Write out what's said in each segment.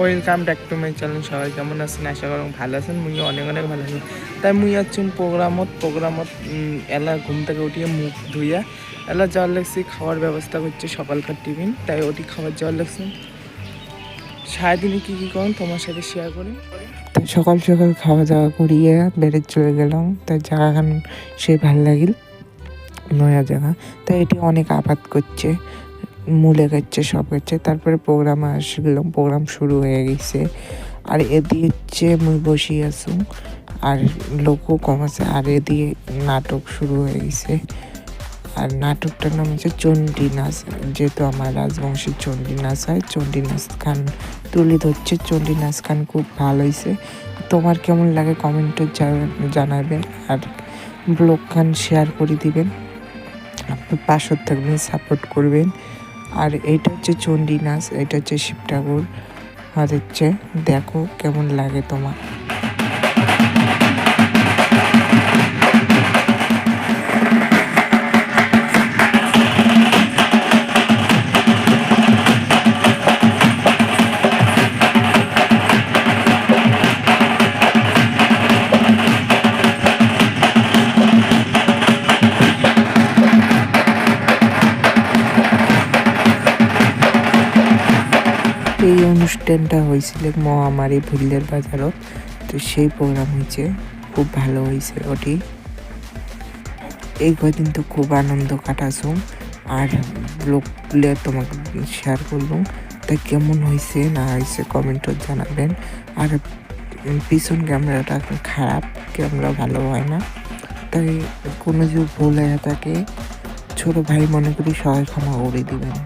Welcome back to my channel সবাই কেমন আছেন? আশা করুন ভালো আছেন মুই অনেক অনেক ভালো আছেন তাই মুই আছি প্রোগ্রামত প্রোগ্রামত এলা ঘুম থেকে উঠিয়ে মুখ ধুইয়া, এলা যাওয়ার লাগছি, খাওয়ার ব্যবস্থা করছে, সকালকার টিফিন। তাই ওটি খাবার যাওয়ার লাগছে। সারাদিনে কী কী করেন, তোমার সাথে শেয়ার করি। সকাল সকাল খাওয়া দাওয়া করিয়ে বেড়ে চলে গেলাম। তাই জায়গাখান সে ভালো লাগিল, নয়া জায়গা। তাই এটি অনেক আবাদ করছে। মূলে গেছে সব গেছে তারপরে প্রোগ্রামে আসলাম প্রোগ্রাম শুরু হয়ে গেছে। আর এদিকে হচ্ছে মুই বসি আছো। আর লোকও কম আছে। আর এদিকে নাটক শুরু হয়ে গেছে। আর নাটকটার নাম হচ্ছে চণ্ডী নাচ। যেহেতু আমার রাজবংশী চণ্ডী নাচ হয়, চণ্ডী নাচ খান তুলে ধরছে। চণ্ডী নাচ খান খুব ভালো হয়েছে। তোমার কেমন লাগে কমেন্টে জানাবেন। আর ব্লগ খান শেয়ার করে দিবেন। আপনার পাশে থাকবেন সাপোর্ট করবেন। আর এটা হচ্ছে চণ্ডী নাচ এটা হচ্ছে শিব ঠাকুর। আর হচ্ছে দেখো কেমন লাগে তোমার। এই অনুষ্ঠানটা হয়েছিল মহামারী ভুল্লের বাজারত তো সেই প্রোগ্রাম হয়েছে। খুব ভালো হয়েছে ওটি। এই কদিন তো খুব আনন্দ কাটাছো আর ব্লগগুলো তোমাকে শেয়ার করলাম। তাই কেমন হয়েছে না হয়েছে কমেন্টও জানাবেন। আর পিছন ক্যামেরাটা খারাপ ক্যামেরা ভালো হয় না। তাই কোনো যে ভুল হয়ে থাকে, ছোটো ভাই মনে করি সবাই ক্ষমা করে দিবেন।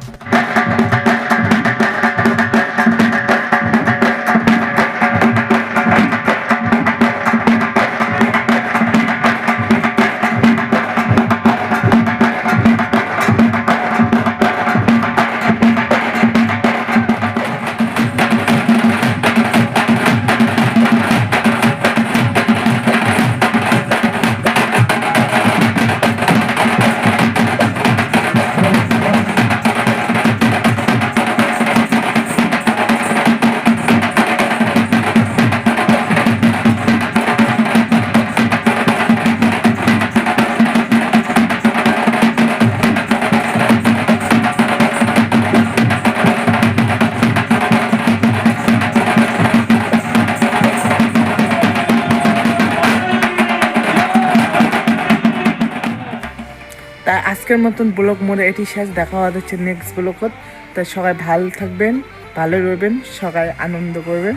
তাই আজকের মতন ব্লগ মোড়ে এটি শেষ। দেখা হচ্ছে নেক্সট ব্লগত তা সবাই ভালো থাকবেন, ভালো রইবেন, সবাই আনন্দ করবেন।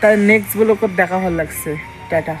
তাই নেক্সট ব্লগত দেখা ভালো লাগছে। টাটা।